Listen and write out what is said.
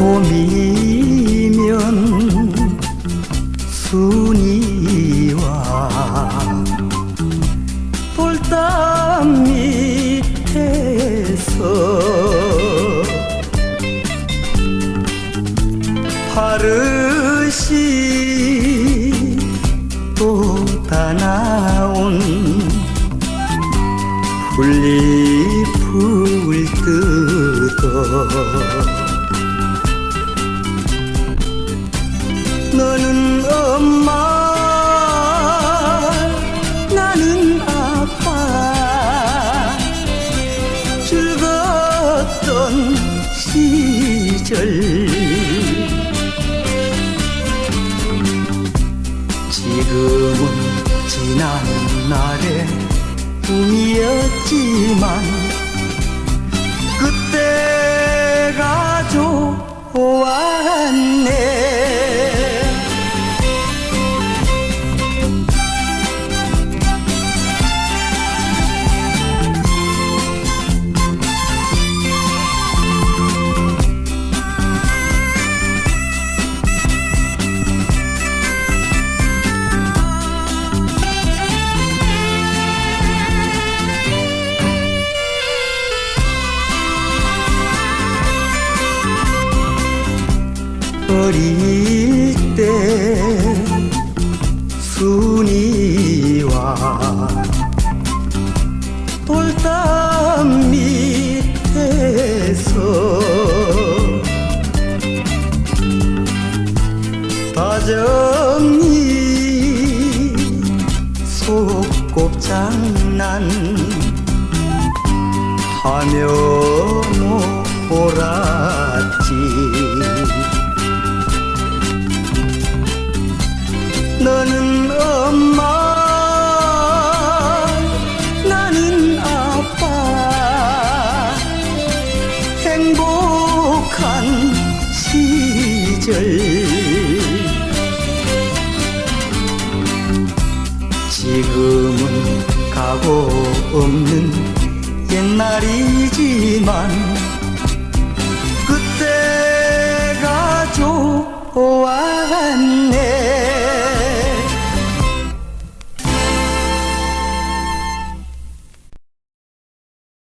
봄이면 순이와 돌담 밑에서 파르시 또 다나온 풀잎을 뜯어 시절. 지금은 지난 날의 꿈이었지만 그때가 좋았 어릴 때 순이와 돌담 밑에서 다정히 소꿉장난 하며 놀았지 시절 지금은 가고 없는 옛날이지만